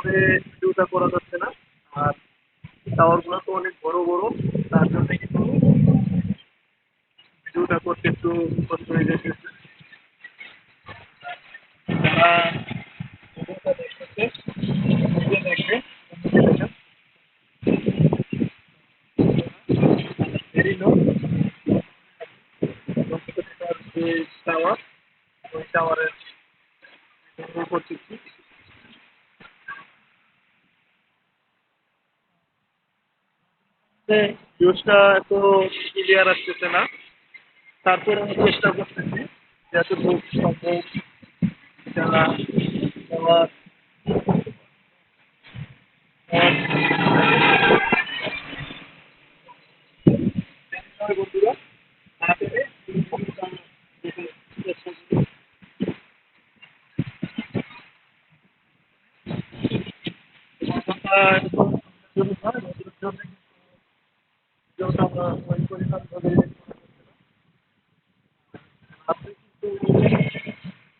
এভাবে ভিডিওটা করা যাচ্ছে না। আর টাওয়ারগুলো তো অনেক বড় বড়, তার জন্য কিন্তু ভিডিওটা করতে একটু কষ্ট হয়ে যে টাওয়ার ওই টাওয়ারের ভিডিও করতেছি ভিউজটা এত ক্লিয়ার আসতেছে না। তারপরে আমি চেষ্টা করতেছি যতটুকু সম্ভব যারা আমার না পেরে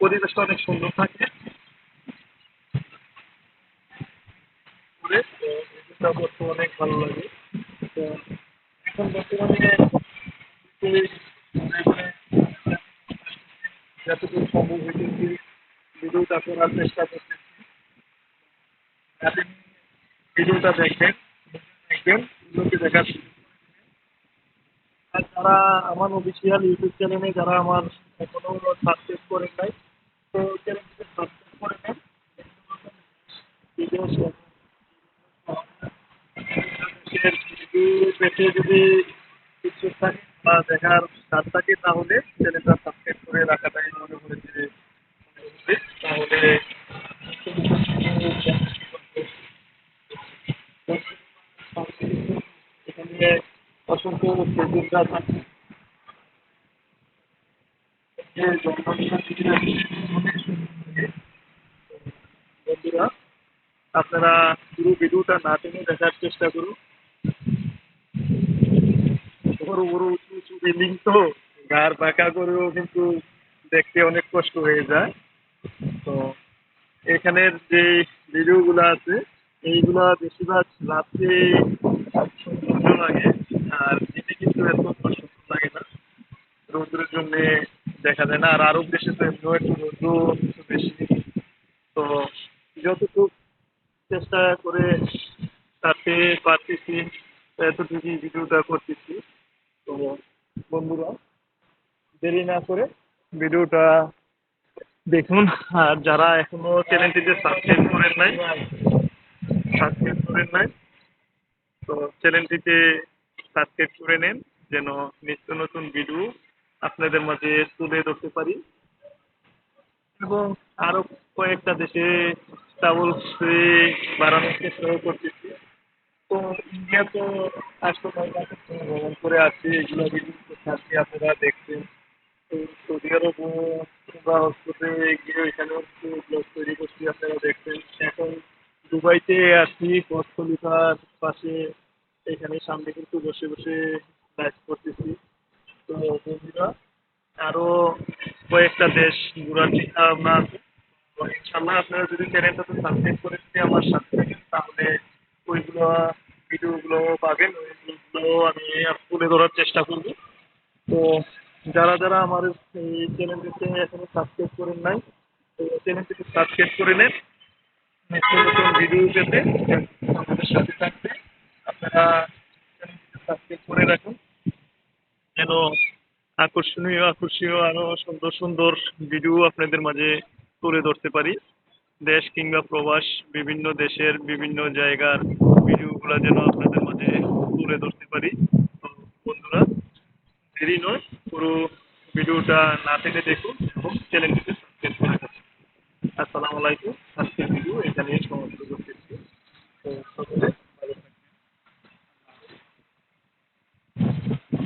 পরিবেশটা অনেক সুন্দর থাকে। অনেক ভালো লাগে। তো এখন বর্তমানে যতটুকু সম্ভব হয়েছে ভিডিওটা করার চেষ্টা করতেছি। ভিডিওটা দেখবেন দেখবেন ভিডিওটি আর যারা আমার অফিসিয়াল ইউটিউব চ্যানেলে যারা আমার এখনও সাবস্ক্রাইব করেন নাই, তো চ্যানেলটিকে সাবস্ক্রাইব করে নেন। ভিডিও পেতে যদি কিছু থাকে বা দেখার স্বাদ থাকে তাহলে চ্যানেলটা সাবস্ক্রাইব করে রাখাটাই মনে করি বন্ধুরা আপনারা পুরো ভিডিওটা না টেনে দেখার চেষ্টা করুন। বড় বড় উঁচু উঁচু বিল্ডিং তো গার পাকা করেও কিন্তু দেখতে অনেক কষ্ট হয়ে যায়। তো এখানের যে ভিডিওগুলো আছে, এইগুলা বেশিরভাগ রাত্রে সৌন্দর্য লাগে আর দিনে কিন্তু এত সুন্দর লাগে না। রৌদ্রের জন্য দেখা যায় না। আর আরব দেশে তো এমনিও একটু রৌদ্র একটু বেশি। তো যতটুকু চেষ্টা করে তাতে পারতেছি, এতটুকুই ভিডিওটা করতেছি। তো বন্ধুরা, দেরি না করে ভিডিওটা দেখুন। আর যারা এখনও চ্যানেলটিতে সাবস্ক্রাইব করেন নাই সাবস্ক্রাইব করেন নাই, তো চ্যানেলটিতে সাবস্ক্রাইব করে নেন, যেন নিত্য নতুন ভিডিও আপনাদের মাঝে তুলে ধরতে পারি। এবং আরও কয়েকটা দেশে ট্রাভেল বাড়ানোর চেষ্টাও করতেছি। তো ইন্ডিয়া তো আজকে ভ্রমণ করে আসছি, এগুলো আপনারা দেখছেন। সৌদি আরব হসপিটালে গিয়ে একটু ব্লগ তৈরি করছি, আপনারা দেখছেন। এখন দুবাইতে আছি বস খলিফার পাশে এখানে সামনে কিন্তু বসে বসে লাইভ করতেছি। তো বন্ধুরা আরও কয়েকটা দেশ ঘোরার চিন্তা ভাবনা আছে ইনশাল্লাহ আপনারা যদি চ্যানেলটাতে সাবস্ক্রাইব করে যদি আমার সাথে থাকেন, তাহলে ওইগুলো ভিডিওগুলো পাবেন ওইগুলো আমি তুলে ধরার চেষ্টা করব। তো যারা যারা আমার এই চ্যানেলটিতে এখনও সাবস্ক্রাইব করেন নাই, তো চ্যানেলটিকে সাবস্ক্রাইব করে নেন। নিত্য নতুন ভিডিও পেতে আমাদের সাথে থাকতে আপনারা করে রাখুন। যেন আকর্ষণীয় আকর্ষণীয় আরও সুন্দর সুন্দর ভিডিও আপনাদের মাঝে তুলে ধরতে পারি। দেশ কিংবা প্রবাস, বিভিন্ন দেশের বিভিন্ন জায়গার ভিডিওগুলো যেন আপনাদের মাঝে তুলে ধরতে পারি। বন্ধুরা, দেরি নয়, পুরো ভিডিওটা না টেনে দেখুন এবং চ্যানেলটিকে সাবস্ক্রাইব করে রাখুন। আসসালামু আলাইকুম